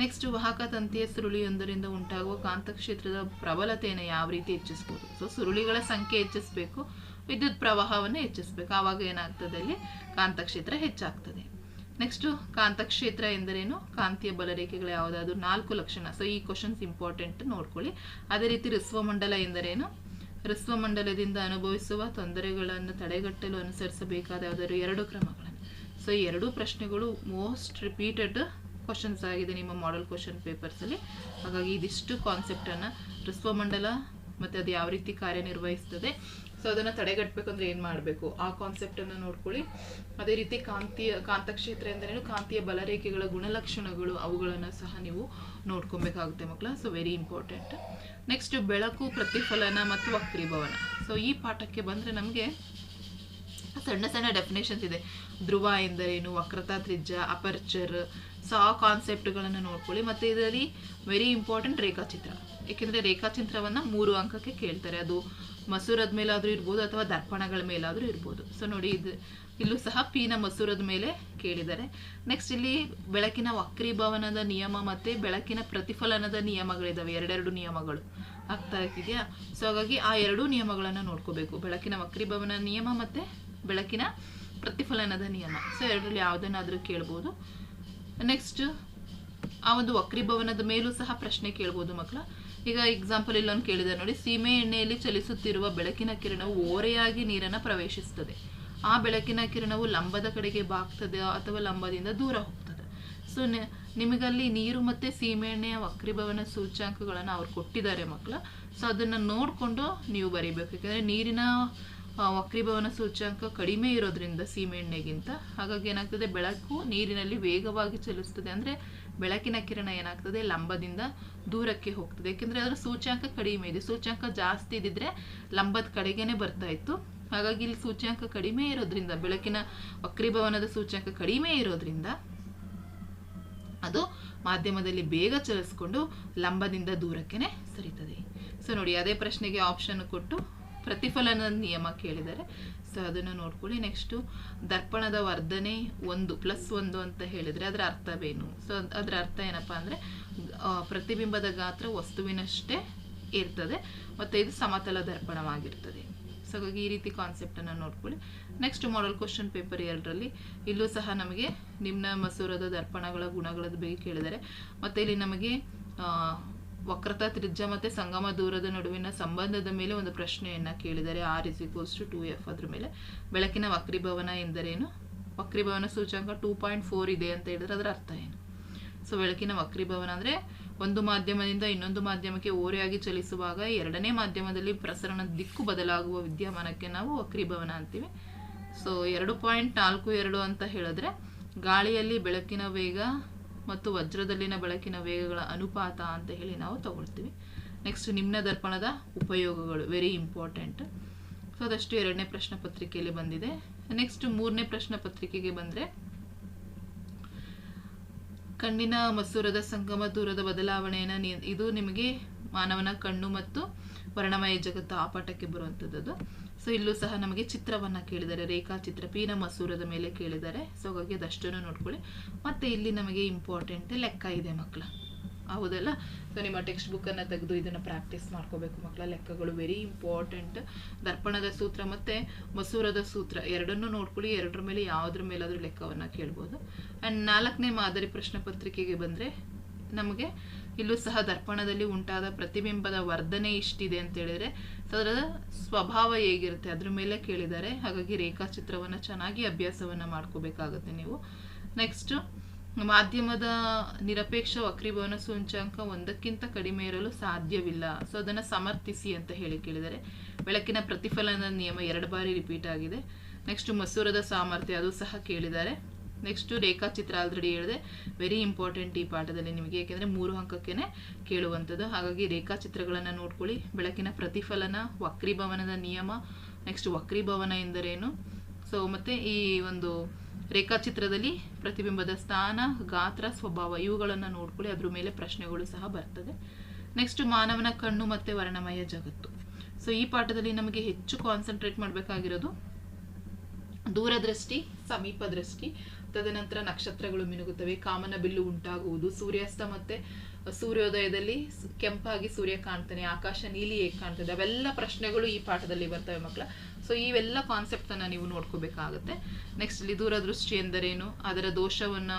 ನೆಕ್ಸ್ಟ್ ವಾಹಕ ತಂತಿಯ ಸುರುಳಿಯೊಂದರಿಂದ ಉಂಟಾಗುವ ಕಾಂತಕ್ಷೇತ್ರದ ಪ್ರಬಲತೆಯನ್ನು ಯಾವ ರೀತಿ ಹೆಚ್ಚಿಸ್ಬೋದು ಸೊ ಸುರುಳಿಗಳ ಸಂಖ್ಯೆ ಹೆಚ್ಚಿಸಬೇಕು, ವಿದ್ಯುತ್ ಪ್ರವಾಹವನ್ನು ಹೆಚ್ಚಿಸಬೇಕು. ಆವಾಗ ಏನಾಗ್ತದೆ ಅಲ್ಲಿ? ಕಾಂತಕ್ಷೇತ್ರ ಹೆಚ್ಚಾಗ್ತದೆ. ನೆಕ್ಸ್ಟ್ ಕಾಂತಕ್ಷೇತ್ರ ಎಂದರೇನು? ಕಾಂತೀಯ ಬಲರೇಖೆಗಳು ಯಾವುದಾದ್ರು ನಾಲ್ಕು ಲಕ್ಷಣ. ಸೊ ಈ ಕ್ವಶನ್ಸ್ ಇಂಪಾರ್ಟೆಂಟ್ ನೋಡ್ಕೊಳ್ಳಿ. ಅದೇ ರೀತಿ ಋಸ್ವಮಂಡಲ ಎಂದರೇನು? ಋಸ್ವಮಂಡಲದಿಂದ ಅನುಭವಿಸುವ ತೊಂದರೆಗಳನ್ನು ತಡೆಗಟ್ಟಲು ಅನುಸರಿಸಬೇಕಾದ ಯಾವುದಾದ್ರು ಎರಡು ಕ್ರಮಗಳನ್ನು. ಸೊ ಈ ಎರಡೂ ಪ್ರಶ್ನೆಗಳು ಮೋಸ್ಟ್ ರಿಪೀಟೆಡ್ ಕ್ವಶನ್ಸ್ ಆಗಿದೆ ನಿಮ್ಮ ಮಾಡಲ್ ಕ್ವಶನ್ ಪೇಪರ್ಸಲ್ಲಿ ಹಾಗಾಗಿ ಇದಿಷ್ಟು ಕಾನ್ಸೆಪ್ಟನ್ನು ಹೃಸ್ವಮಂಡಲ ಮತ್ತು ಅದು ಯಾವ ರೀತಿ ಕಾರ್ಯನಿರ್ವಹಿಸ್ತದೆ. ಸೊ ಅದನ್ನು ತಡೆಗಟ್ಟಬೇಕಂದ್ರೆ ಏನು ಮಾಡಬೇಕು? ಆ ಕಾನ್ಸೆಪ್ಟನ್ನು ನೋಡ್ಕೊಳ್ಳಿ. ಅದೇ ರೀತಿ ಕಾಂತೀಯ, ಕಾಂತಕ್ಷೇತ್ರ ಎಂದರೇನು? ಕಾಂತೀಯ ಬಲರೇಖೆಗಳ ಗುಣಲಕ್ಷಣಗಳು ಅವುಗಳನ್ನು ಸಹ ನೀವು ನೋಡ್ಕೊಬೇಕಾಗುತ್ತೆ ಮಕ್ಕಳ. ಸೊ ವೆರಿ ಇಂಪಾರ್ಟೆಂಟ್ ನೆಕ್ಸ್ಟ್ ಬೆಳಕು ಪ್ರತಿಫಲನ ಮತ್ತು ವಕ್ರೀಭವನ. ಸೊ ಈ ಪಾಠಕ್ಕೆ ಬಂದರೆ ನಮಗೆ ಸಣ್ಣ ಸಣ್ಣ ಡೆಫಿನೇಷನ್ಸ್ ಇದೆ. ಧ್ರುವ ಎಂದರೇನು? ವಕ್ರತಾ ತ್ರಿಜ್ಯ, ಅಪರ್ಚರ್ ಸೊ ಆ ಕಾನ್ಸೆಪ್ಟ್ಗಳನ್ನು ನೋಡ್ಕೊಳ್ಳಿ. ಮತ್ತು ಇದರಲ್ಲಿ ವೆರಿ ಇಂಪಾರ್ಟೆಂಟ್ ರೇಖಾಚಿತ್ರ. ಏಕೆಂದರೆ ರೇಖಾಚಿತ್ರವನ್ನು ಮೂರು ಅಂಕಕ್ಕೆ ಕೇಳ್ತಾರೆ. ಅದು ಮಸೂರದ ಮೇಲಾದರೂ ಇರ್ಬೋದು ಅಥವಾ ದರ್ಪಣಗಳ ಮೇಲಾದರೂ ಇರ್ಬೋದು. ಸೊ ನೋಡಿ, ಇದು ಇಲ್ಲೂ ಸಹ ಪಿನ ಮಸೂರದ ಮೇಲೆ ಕೇಳಿದ್ದಾರೆ. ನೆಕ್ಸ್ಟ್ ಇಲ್ಲಿ ಬೆಳಕಿನ ವಕ್ರೀಭವನದ ನಿಯಮ ಮತ್ತು ಬೆಳಕಿನ ಪ್ರತಿಫಲನದ ನಿಯಮಗಳಿದ್ದಾವೆ ಎರಡೆರಡು ನಿಯಮಗಳು ಆಗ್ತಾ ಇದೆಯಾ? ಸೊ ಹಾಗಾಗಿ ಆ ಎರಡೂ ನಿಯಮಗಳನ್ನು ನೋಡ್ಕೋಬೇಕು. ಬೆಳಕಿನ ವಕ್ರೀಭವನ ನಿಯಮ ಮತ್ತು ಬೆಳಕಿನ ಪ್ರತಿಫಲನದ ನಿಯಮ. ಸೊ ಎರಡರಲ್ಲಿ ಯಾವುದನ್ನಾದರೂ ಕೇಳ್ಬೋದು. ನೆಕ್ಸ್ಟ್ ಆ ಒಂದು ವಕ್ರೀಭವನದ ಮೇಲೂ ಸಹ ಪ್ರಶ್ನೆ ಕೇಳ್ಬೋದು ಮಕ್ಕಳ. ಈಗ ಎಕ್ಸಾಂಪಲ್ ಇಲ್ಲೊಂದು ಕೇಳಿದೆ ನೋಡಿ, ಸೀಮೆ ಎಣ್ಣೆಯಲ್ಲಿ ಚಲಿಸುತ್ತಿರುವ ಬೆಳಕಿನ ಕಿರಣವು ಓರೆಯಾಗಿ ನೀರನ್ನು ಪ್ರವೇಶಿಸ್ತದೆ ಆ ಬೆಳಕಿನ ಕಿರಣವು ಲಂಬದ ಕಡೆಗೆ ಬಾಗ್ತದೆ ಅಥವಾ ಲಂಬದಿಂದ ದೂರ ಹೋಗ್ತದೆ. ಸೊ ನಿಮಗಲ್ಲಿ ನೀರು ಮತ್ತು ಸೀಮೆಎಣ್ಣೆಯ ವಕ್ರೀಭವನ ಸೂಚ್ಯಾಂಕಗಳನ್ನು ಅವ್ರು ಕೊಟ್ಟಿದ್ದಾರೆ ಮಕ್ಕಳ. ಸೊ ಅದನ್ನು ನೋಡಿಕೊಂಡು ನೀವು ಬರೀಬೇಕು. ಯಾಕಂದರೆ ನೀರಿನ ವಕ್ರೀಭವನ ಸೂಚ್ಯಾಂಕ ಕಡಿಮೆ ಇರೋದ್ರಿಂದ ಸೀಮೆಎಣ್ಣೆಗಿಂತ ಹಾಗಾಗಿ ಏನಾಗ್ತದೆ? ಬೆಳಕು ನೀರಿನಲ್ಲಿ ವೇಗವಾಗಿ ಚಲಿಸ್ತದೆ ಅಂದರೆ ಬೆಳಕಿನ ಕಿರಣ ಏನಾಗ್ತದೆ? ಲಂಬದಿಂದ ದೂರಕ್ಕೆ ಹೋಗ್ತದೆ. ಯಾಕೆಂದರೆ ಅದರ ಸೂಚ್ಯಾಂಕ ಕಡಿಮೆ ಇದೆ. ಸೂಚ್ಯಾಂಕ ಜಾಸ್ತಿ ಇದ್ದಿದ್ರೆ ಲಂಬದ ಕಡೆಗೇನೆ ಬರ್ತಾ ಇತ್ತು. ಹಾಗಾಗಿ ಇಲ್ಲಿ ಸೂಚ್ಯಾಂಕ ಕಡಿಮೆ ಇರೋದ್ರಿಂದ, ಬೆಳಕಿನ ವಕ್ರೀಭವನದ ಸೂಚ್ಯಾಂಕ ಕಡಿಮೆ ಇರೋದ್ರಿಂದ ಅದು ಮಾಧ್ಯಮದಲ್ಲಿ ಬೇಗ ಚಲಿಸ್ಕೊಂಡು ಲಂಬದಿಂದ ದೂರಕ್ಕೇನೆ ಸರಿತದೆ. ಸೊ ನೋಡಿ, ಅದೇ ಪ್ರಶ್ನೆಗೆ ಆಪ್ಷನ್ ಕೊಟ್ಟು ಪ್ರತಿಫಲನದ ನಿಯಮ ಕೇಳಿದ್ದಾರೆ ಸೊ ಅದನ್ನು ನೋಡ್ಕೊಳ್ಳಿ. ನೆಕ್ಸ್ಟು ದರ್ಪಣದ ವರ್ಧನೆ ಒಂದು ಪ್ಲಸ್ ಒಂದು ಅಂತ ಹೇಳಿದರೆ ಅದರ ಅರ್ಥವೇನು? ಸೊ ಅದರ ಅರ್ಥ ಏನಪ್ಪ ಅಂದರೆ ಪ್ರತಿಬಿಂಬದ ಗಾತ್ರ ವಸ್ತುವಿನಷ್ಟೇ ಇರ್ತದೆ, ಮತ್ತು ಇದು ಸಮತಲ ದರ್ಪಣವಾಗಿರ್ತದೆ. ಸೊ ಹಾಗಾಗಿ ಈ ರೀತಿ ಕಾನ್ಸೆಪ್ಟನ್ನು ನೋಡ್ಕೊಳ್ಳಿ. ನೆಕ್ಸ್ಟ್ ಮಾಡಲ್ ಕ್ವಶನ್ ಪೇಪರ್ ಎರಡರಲ್ಲಿ, ಇಲ್ಲೂ ಸಹ ನಮಗೆ, ನಿಮ್ನ ಮಸೂರದ ದರ್ಪಣಗಳ ಗುಣಗಳ ಬಗ್ಗೆ ಕೇಳಿದ್ದಾರೆ ಮತ್ತು ಇಲ್ಲಿ ನಮಗೆ ವಕ್ರತಾ ತ್ರಿಜ್ಯ ಮತ್ತು ಸಂಗಮ ದೂರದ ನಡುವಿನ ಸಂಬಂಧದ ಮೇಲೆ ಒಂದು ಪ್ರಶ್ನೆಯನ್ನು ಕೇಳಿದರೆ R is equals to two F ಅದ್ರ ಮೇಲೆ. ಬೆಳಕಿನ ವಕ್ರೀಭವನ ಎಂದರೇನು? ವಕ್ರೀಭವನ ಸೂಚ್ಯಾಂಕ ಟೂ ಪಾಯಿಂಟ್ ಫೋರ್ ಇದೆ ಅಂತ ಹೇಳಿದ್ರೆ ಅದರ ಅರ್ಥ ಏನು? ಸೊ ಬೆಳಕಿನ ವಕ್ರೀಭವನ ಅಂದರೆ ಒಂದು ಮಾಧ್ಯಮದಿಂದ ಇನ್ನೊಂದು ಮಾಧ್ಯಮಕ್ಕೆ ಓರೆಯಾಗಿ ಚಲಿಸುವಾಗ ಎರಡನೇ ಮಾಧ್ಯಮದಲ್ಲಿ ಪ್ರಸರಣ ದಿಕ್ಕು ಬದಲಾಗುವ ವಿದ್ಯಮಾನಕ್ಕೆ ನಾವು ವಕ್ರೀಭವನ ಅಂತೀವಿ. ಸೊ ಎರಡು ಪಾಯಿಂಟ್ ನಾಲ್ಕು ಎರಡು ಅಂತ ಹೇಳಿದ್ರೆ ಗಾಳಿಯಲ್ಲಿ ಬೆಳಕಿನ ವೇಗ ಮತ್ತು ವಜ್ರದಲ್ಲಿನ ಬೆಳಕಿನ ವೇಗಗಳ ಅನುಪಾತ ಅಂತ ಹೇಳಿ ನಾವು ತಗೊಳ್ತೀವಿ. ನೆಕ್ಸ್ಟ್ ನಿಮ್ನ ದರ್ಪಣದ ಉಪಯೋಗಗಳು ವೆರಿ ಇಂಪಾರ್ಟೆಂಟ್ ಸೊ ಅದಷ್ಟು ಎರಡನೇ ಪ್ರಶ್ನೆ ಪತ್ರಿಕೆಯಲ್ಲಿ ಬಂದಿದೆ. ನೆಕ್ಸ್ಟ್ ಮೂರನೇ ಪ್ರಶ್ನೆ ಪತ್ರಿಕೆಗೆ ಬಂದರೆ, ಕಣ್ಣಿನ ಮಸೂರದ ಸಂಗಮ ದೂರದ ಬದಲಾವಣೆಯನ್ನು ಇದು ನಿಮಗೆ ಮಾನವನ ಕಣ್ಣು ಮತ್ತು ವರ್ಣಮಯ ಜಗತ್ತು ಆ ಪಾಠಕ್ಕೆ ಬರುವಂಥದ್ದು ಸೊ ಇಲ್ಲೂ ಸಹ ನಮಗೆ ಚಿತ್ರವನ್ನು ಕೇಳಿದ್ದಾರೆ. ರೇಖಾಚಿತ್ರ ಪೀನ ಮಸೂರದ ಮೇಲೆ ಕೇಳಿದ್ದಾರೆ. ಸೊ ಹಾಗಾಗಿ ಅದಷ್ಟನ್ನು ನೋಡ್ಕೊಳ್ಳಿ. ಮತ್ತು ಇಲ್ಲಿ ನಮಗೆ ಇಂಪಾರ್ಟೆಂಟ್ ಲೆಕ್ಕ ಇದೆ ಮಕ್ಕಳ. ಹೌದಲ್ಲ? ಸೊ ನಿಮ್ಮ ಟೆಕ್ಸ್ಟ್ ಬುಕ್ಕನ್ನು ತೆಗೆದು ಇದನ್ನು ಪ್ರಾಕ್ಟೀಸ್ ಮಾಡ್ಕೋಬೇಕು ಮಕ್ಕಳ. ಲೆಕ್ಕಗಳು ವೆರಿ ಇಂಪಾರ್ಟೆಂಟ್ ದರ್ಪಣದ ಸೂತ್ರ ಮತ್ತು ಮಸೂರದ ಸೂತ್ರ ಎರಡನ್ನೂ ನೋಡ್ಕೊಳ್ಳಿ. ಎರಡರ ಮೇಲೆ ಯಾವುದ್ರ ಮೇಲಾದರೂ ಲೆಕ್ಕವನ್ನು ಕೇಳ್ಬೋದು. ಆ್ಯಂಡ್ ನಾಲ್ಕನೇ ಮಾದರಿ ಪ್ರಶ್ನೆ ಪತ್ರಿಕೆಗೆ ಬಂದರೆ ನಮಗೆ ಇಲ್ಲೂ ಸಹ ದರ್ಪಣದಲ್ಲಿ ಉಂಟಾದ ಪ್ರತಿಬಿಂಬದ ವರ್ಧನೆ ಇಷ್ಟಿದೆ ಅಂತ ಹೇಳಿದ್ರೆ ಅದರ ಸ್ವಭಾವ ಹೇಗಿರುತ್ತೆ ಅದ್ರ ಮೇಲೆ ಕೇಳಿದ್ದಾರೆ. ಹಾಗಾಗಿ ರೇಖಾಚಿತ್ರವನ್ನು ಚೆನ್ನಾಗಿ ಅಭ್ಯಾಸವನ್ನು ಮಾಡ್ಕೋಬೇಕಾಗತ್ತೆ ನೀವು. ನೆಕ್ಸ್ಟ್ ಮಾಧ್ಯಮದ ನಿರಪೇಕ್ಷ ವಕ್ರೀಭವನ ಸೂಚ್ಯಾಂಕ ಒಂದಕ್ಕಿಂತ ಕಡಿಮೆ ಇರಲು ಸಾಧ್ಯವಿಲ್ಲ. ಸೊ ಅದನ್ನು ಸಮರ್ಥಿಸಿ ಅಂತ ಹೇಳಿ ಕೇಳಿದರೆ ಬೆಳಕಿನ ಪ್ರತಿಫಲನದ ನಿಯಮ ಎರಡು ಬಾರಿ ರಿಪೀಟ್ ಆಗಿದೆ. ನೆಕ್ಸ್ಟ್ ಮಸೂರದ ಸಾಮರ್ಥ್ಯ, ಅದು ಸಹ ಕೇಳಿದ್ದಾರೆ. ನೆಕ್ಸ್ಟ್ ರೇಖಾಚಿತ್ರ ಆಲ್ರೆಡಿ ಹೇಳಿದೆ. ವೆರಿ ಇಂಪಾರ್ಟೆಂಟ್ ಈ ಪಾಠದಲ್ಲಿ ನಿಮಗೆ, ಏಕೆಂದರೆ ಮೂರು ಅಂಕಕ್ಕೇ ಕೇಳುವಂಥದ್ದು. ಹಾಗಾಗಿ ರೇಖಾಚಿತ್ರಗಳನ್ನು ನೋಡ್ಕೊಳ್ಳಿ. ಬೆಳಕಿನ ಪ್ರತಿಫಲನ, ವಕ್ರೀಭವನದ ನಿಯಮ ನೆಕ್ಸ್ಟ್ ವಕ್ರೀಭವನ ಎಂದರೇನು? ಸೊ ಮತ್ತು ಈ ಒಂದು ರೇಖಾಚಿತ್ರದಲ್ಲಿ ಪ್ರತಿಬಿಂಬದ ಸ್ಥಾನ, ಗಾತ್ರ, ಸ್ವಭಾವ ಇವುಗಳನ್ನು ನೋಡ್ಕೊಳ್ಳಿ. ಅದ್ರ ಮೇಲೆ ಪ್ರಶ್ನೆಗಳು ಸಹ ಬರ್ತದೆ. ನೆಕ್ಸ್ಟ್ ಮಾನವನ ಕಣ್ಣು ಮತ್ತು ವರ್ಣಮಯ ಜಗತ್ತು. ಸೊ ಈ ಪಾಠದಲ್ಲಿ ನಮಗೆ ಹೆಚ್ಚು ಕಾನ್ಸಂಟ್ರೇಟ್ ಮಾಡಬೇಕಾಗಿರೋದು ದೂರದೃಷ್ಟಿ ಸಮೀಪ ದೃಷ್ಟಿ ತದನಂತರ ನಕ್ಷತ್ರಗಳು ಮಿನುಗುತ್ತವೆ. ಕಾಮನ ಬಿಲ್ಲು ಉಂಟಾಗುವುದು. ಸೂರ್ಯಾಸ್ತ ಮತ್ತೆ ಸೂರ್ಯೋದಯದಲ್ಲಿ ಕೆಂಪಾಗಿ ಸೂರ್ಯ ಕಾಣ್ತಾನೆ. ಆಕಾಶ ನೀಲಿ ಹೇಗೆ ಕಾಣ್ತದೆ? ಅವೆಲ್ಲ ಪ್ರಶ್ನೆಗಳು ಈ ಪಾಠದಲ್ಲಿ ಬರ್ತವೆ ಮಕ್ಕಳ. ಸೊ ಇವೆಲ್ಲ ಕಾನ್ಸೆಪ್ಟನ್ನು ನೀವು ನೋಡ್ಕೋಬೇಕಾಗುತ್ತೆ. ನೆಕ್ಸ್ಟ್ ಇಲ್ಲಿ ದೂರದೃಷ್ಟಿ ಎಂದರೇನು? ಅದರ ದೋಷವನ್ನ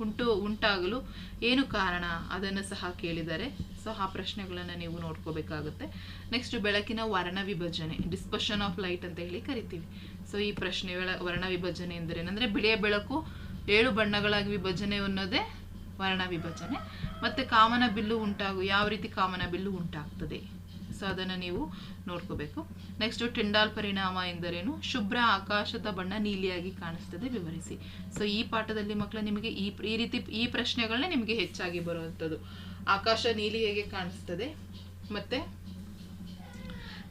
ಉಂಟು, ಉಂಟಾಗಲು ಏನು ಕಾರಣ? ಅದನ್ನು ಸಹ ಕೇಳಿದ್ದಾರೆ ಸೊ, ಆ ಪ್ರಶ್ನೆಗಳನ್ನು ನೀವು ನೋಡ್ಕೋಬೇಕಾಗುತ್ತೆ. ನೆಕ್ಸ್ಟ್ ಬೆಳಕಿನ ವರ್ಣ ವಿಭಜನೆ ಡಿಸ್ಪರ್ಷನ್ ಆಫ್ ಲೈಟ್ ಅಂತ ಹೇಳಿ ಕರಿತೀವಿ. ಸೊ, ಈ ಪ್ರಶ್ನೆಗಳ ವರ್ಣ ವಿಭಜನೆ ಎಂದರೇನೆಂದರೆ, ಬಿಳಿಯ ಬೆಳಕು ಏಳು ಬಣ್ಣಗಳಾಗಿ ವಿಭಜನೆ ಅನ್ನೋದೇ ವರ್ಣ ವಿಭಜನೆ. ಮತ್ತು ಕಾಮನ ಬಿಲ್ಲು ಉಂಟಾಗು, ಯಾವ ರೀತಿ ಕಾಮನ ಬಿಲ್ಲು ಉಂಟಾಗ್ತದೆ? ಸೊ ಅದನ್ನು ನೀವು ನೋಡ್ಕೋಬೇಕು. ನೆಕ್ಸ್ಟ್ ಟಿಂಡಾಲ್ ಪರಿಣಾಮ ಎಂದರೇನು? ಶುಭ್ರ ಆಕಾಶದ ಬಣ್ಣ ನೀಲಿಯಾಗಿ ಕಾಣಿಸ್ತದೆ, ವಿವರಿಸಿ. ಸೊ ಈ ಪಾಠದಲ್ಲಿ ಮಕ್ಕಳ ನಿಮಗೆ ಈ ಈ ರೀತಿ ಈ ಪ್ರಶ್ನೆಗಳನ್ನೇ ನಿಮಗೆ ಹೆಚ್ಚಾಗಿ ಬರುವಂಥದ್ದು. ಆಕಾಶ ನೀಲಿ ಹೇಗೆ ಕಾಣಿಸ್ತದೆ? ಮತ್ತೆ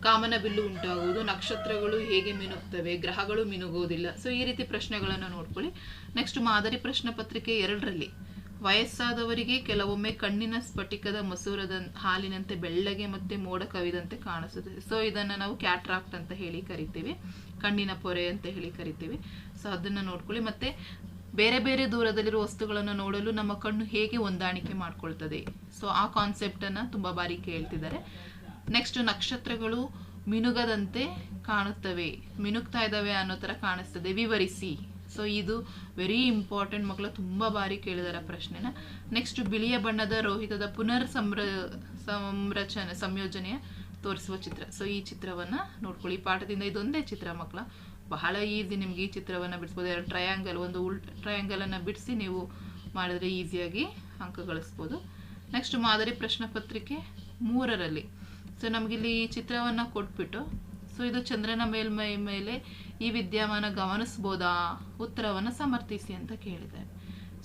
ಕಾಮನ ಬಿಲ್ಲು ಉಂಟಾಗುವುದು, ನಕ್ಷತ್ರಗಳು ಹೇಗೆ ಮಿನುಗ್ತವೆ, ಗ್ರಹಗಳು ಮಿನುಗುವುದಿಲ್ಲ. ಸೊ ಈ ರೀತಿ ಪ್ರಶ್ನೆಗಳನ್ನು ನೋಡ್ಕೊಳ್ಳಿ. ನೆಕ್ಸ್ಟ್ ಮಾದರಿ ಪ್ರಶ್ನೆ ಪತ್ರಿಕೆ ಎರಡರಲ್ಲಿ. ವಯಸ್ಸಾದವರಿಗೆ ಕೆಲವೊಮ್ಮೆ ಕಣ್ಣಿನ ಸ್ಫಟಿಕದ ಮಸೂರದ ಹಾಲಿನಂತೆ ಬೆಳ್ಳಗೆ ಮತ್ತೆ ಮೋಡ ಕವಿದಂತೆ ಕಾಣಿಸುತ್ತದೆ ಸೊ ಇದನ್ನು ನಾವು ಕ್ಯಾಟ್ರಾಕ್ಟ್ ಅಂತ ಹೇಳಿ ಕರಿತೀವಿ. ಕಣ್ಣಿನ ಪೊರೆ ಅಂತ ಹೇಳಿ ಕರಿತೀವಿ. ಸೊ ಅದನ್ನು ನೋಡ್ಕೊಳ್ಳಿ. ಮತ್ತೆ ಬೇರೆ ಬೇರೆ ದೂರದಲ್ಲಿರುವ ವಸ್ತುಗಳನ್ನು ನೋಡಲು ನಮ್ಮ ಕಣ್ಣು ಹೇಗೆ ಹೊಂದಾಣಿಕೆ ಮಾಡ್ಕೊಳ್ತದೆ. ಸೊ ಆ ಕಾನ್ಸೆಪ್ಟನ್ನು ತುಂಬ ಬಾರಿ ಕೇಳ್ತಿದ್ದಾರೆ. ನೆಕ್ಸ್ಟ್ ನಕ್ಷತ್ರಗಳು ಮಿನುಗದಂತೆ ಕಾಣುತ್ತವೆ. ಮಿನುಗ್ತಾ ಇದ್ದಾವೆ ಅನ್ನೋ ಥರ ಕಾಣಿಸ್ತದೆ. ವಿವರಿಸಿ. ಸೊ ಇದು ವೆರಿ ಇಂಪಾರ್ಟೆಂಟ್ ಮಕ್ಕಳು ತುಂಬ ಬಾರಿ ಕೇಳಿದಾರೆ ಪ್ರಶ್ನೆನ. ನೆಕ್ಸ್ಟ್ ಬಿಳಿಯ ಬಣ್ಣದ ರೋಹಿತದ ಪುನರ್ ಸಂರ ಸಂರಚನೆ, ಸಂಯೋಜನೆಯ ತೋರಿಸುವ ಚಿತ್ರ. ಸೊ ಈ ಚಿತ್ರವನ್ನು ನೋಡ್ಕೊಳ್ಳಿ. ಪಾಠದಿಂದ ಇದೊಂದೇ ಚಿತ್ರ ಮಕ್ಕಳ. ಬಹಳ ಈಸಿ ನಿಮ್ಗೆ ಈ ಚಿತ್ರವನ್ನು ಬಿಡಿಸ್ಬೋದು. ಎರಡು ಟ್ರಯಾಂಗಲ್ ಒಂದು ಉಲ್ಟ್ ಟ್ರಯಾಂಗಲನ್ನು ಬಿಡಿಸಿ ನೀವು ಮಾಡಿದ್ರೆ ಈಸಿಯಾಗಿ ಅಂಕ ಗಳಿಸ್ಬೋದು. ನೆಕ್ಸ್ಟ್ ಮಾದರಿ ಪ್ರಶ್ನೆ ಪತ್ರಿಕೆ ಮೂರರಲ್ಲಿ. ಸೊ ನಮಗಿಲ್ಲಿ ಈ ಚಿತ್ರವನ್ನು ಕೊಟ್ಬಿಟ್ಟು ಸೊ ಇದು ಚಂದ್ರನ ಮೇಲ್ಮೈ ಮೇಲೆ ಈ ವಿದ್ಯಮಾನ ಗಮನಿಸ್ಬೋದಾ? ಉತ್ತರವನ್ನು ಸಮರ್ಥಿಸಿ ಅಂತ ಕೇಳಿದ್ದಾರೆ.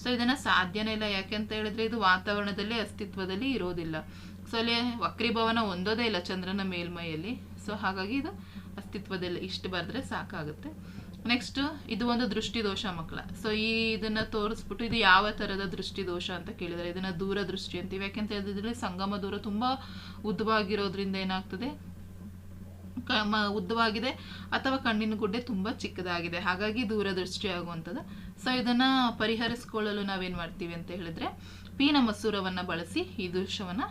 ಸೊ ಇದನ್ನು ಸಾಧ್ಯನೇ ಇಲ್ಲ. ಯಾಕೆ ಅಂತ ಹೇಳಿದ್ರೆ ಇದು ವಾತಾವರಣದಲ್ಲಿ ಅಸ್ತಿತ್ವದಲ್ಲಿ ಇರೋದಿಲ್ಲ. ಸೊ ಅಲ್ಲಿ ವಕ್ರೀಭವನ ಹೊಂದೋದೇ ಇಲ್ಲ ಚಂದ್ರನ ಮೇಲ್ಮೈಯಲ್ಲಿ. ಸೊ ಹಾಗಾಗಿ ಇದು ಅಸ್ತಿತ್ವದಲ್ಲಿ ಇಷ್ಟು ಬರೆದ್ರೆ ಸಾಕಾಗುತ್ತೆ. ನೆಕ್ಸ್ಟ್ ಇದು ಒಂದು ದೃಷ್ಟಿದೋಷ ಮಕ್ಕಳ. ಸೊ ಈ ಇದನ್ನ ತೋರಿಸ್ಬಿಟ್ಟು ಇದು ಯಾವ ಥರದ ದೃಷ್ಟಿದೋಷ ಅಂತ ಕೇಳಿದರೆ ಇದನ್ನ ದೂರದೃಷ್ಟಿ ಅಂತೀವಿ. ಯಾಕೆಂತ ಹೇಳಿದ್ರೆ ಸಂಗಮ ದೂರ ತುಂಬಾ ಉದ್ದವಾಗಿರೋದ್ರಿಂದ ಏನಾಗ್ತದೆ? ಉದ್ದವಾಗಿದೆ ಅಥವಾ ಕಣ್ಣಿನ ಗುಡ್ಡೆ ತುಂಬ ಚಿಕ್ಕದಾಗಿದೆ. ಹಾಗಾಗಿ ದೂರದೃಷ್ಟಿ ಆಗುವಂಥದ್ದು ಸೊ ಇದನ್ನು ಪರಿಹರಿಸ್ಕೊಳ್ಳಲು ನಾವೇನು ಮಾಡ್ತೀವಿ ಅಂತ ಹೇಳಿದ್ರೆ ಪೀನ ಮಸೂರವನ್ನು ಬಳಸಿ ಈ ದೃಶ್ಯವನ್ನು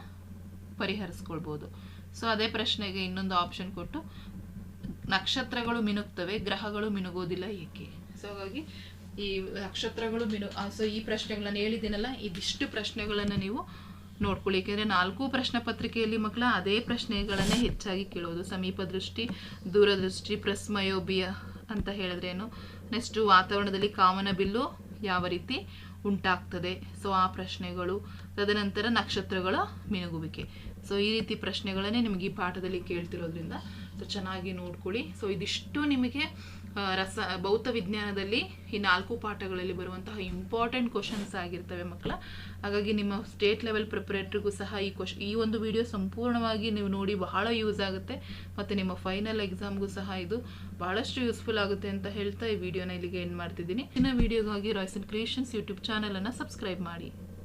ಪರಿಹರಿಸ್ಕೊಳ್ಬೋದು. ಸೊ ಅದೇ ಪ್ರಶ್ನೆಗೆ ಇನ್ನೊಂದು ಆಪ್ಷನ್ ಕೊಟ್ಟು, ನಕ್ಷತ್ರಗಳು ಮಿನುಗ್ತವೆ, ಗ್ರಹಗಳು ಮಿನುಗೋದಿಲ್ಲ ಏಕೆ? ಸೊ ಹಾಗಾಗಿ ಈ ನಕ್ಷತ್ರಗಳು ಮಿನು ಸೊ ಈ ಪ್ರಶ್ನೆಗಳನ್ನ ಹೇಳಿದ್ದೀನಲ್ಲ, ಇದಿಷ್ಟು ಪ್ರಶ್ನೆಗಳನ್ನು ನೀವು ನೋಡ್ಕೊಳ್ಳಿ ಏಕೆಂದರೆ ನಾಲ್ಕು ಪ್ರಶ್ನೆ ಪತ್ರಿಕೆಯಲ್ಲಿ ಮಕ್ಕಳ ಅದೇ ಪ್ರಶ್ನೆಗಳನ್ನೇ ಹೆಚ್ಚಾಗಿ ಕೇಳೋದು. ಸಮೀಪ ದೃಷ್ಟಿ, ದೂರದೃಷ್ಟಿ ಪ್ರಸ್ಮಯೋಬಿಯ ಅಂತ ಹೇಳಿದ್ರೇನು ನೆಕ್ಸ್ಟು ವಾತಾವರಣದಲ್ಲಿ ಕಾಮನ ಬಿಲ್ಲು ಯಾವ ರೀತಿ ಉಂಟಾಗ್ತದೆ? ಸೊ ಆ ಪ್ರಶ್ನೆಗಳು, ತದನಂತರ ನಕ್ಷತ್ರಗಳ ಮಿನುಗುವಿಕೆ. ಸೊ ಈ ರೀತಿ ಪ್ರಶ್ನೆಗಳನ್ನೇ ನಿಮಗೆ ಈ ಪಾಠದಲ್ಲಿ ಕೇಳ್ತಿರೋದ್ರಿಂದ ಸೊ ಚೆನ್ನಾಗಿ ನೋಡ್ಕೊಳ್ಳಿ. ಸೊ ಇದಿಷ್ಟು ನಿಮಗೆ ರಸ, ಭೌತ ವಿಜ್ಞಾನದಲ್ಲಿ ಈ ನಾಲ್ಕು ಪಾಠಗಳಲ್ಲಿ ಬರುವಂತಹ ಇಂಪಾರ್ಟೆಂಟ್ ಕ್ವಶನ್ಸ್ ಆಗಿರ್ತವೆ ಮಕ್ಕಳ. ಹಾಗಾಗಿ ನಿಮ್ಮ ಸ್ಟೇಟ್ ಲೆವೆಲ್ ಪ್ರಿಪರೇಟ್ರಿಗೂ ಸಹ ಈ ಕ್ವಶ್ ಈ ಒಂದು ವಿಡಿಯೋ ಸಂಪೂರ್ಣವಾಗಿ ನೀವು ನೋಡಿ ಬಹಳ ಯೂಸ್ ಆಗುತ್ತೆ. ಮತ್ತು ನಿಮ್ಮ ಫೈನಲ್ ಎಕ್ಸಾಮ್ಗೂ ಸಹ ಇದು ಬಹಳಷ್ಟು ಯೂಸ್ಫುಲ್ ಆಗುತ್ತೆ ಅಂತ ಹೇಳ್ತಾ ಈ ವಿಡಿಯೋನ ಇಲ್ಲಿಗೆ ಎಂಡ್ ಮಾಡ್ತಿದ್ದೀನಿ. ಇನ್ನು ವಿಡಿಯೋಗಾಗಿ ರಾಯ್ಸನ್ ಕ್ರಿಯೇಷನ್ಸ್ ಯೂಟ್ಯೂಬ್ ಚಾನಲನ್ನು ಸಬ್ಸ್ಕ್ರೈಬ್ ಮಾಡಿ.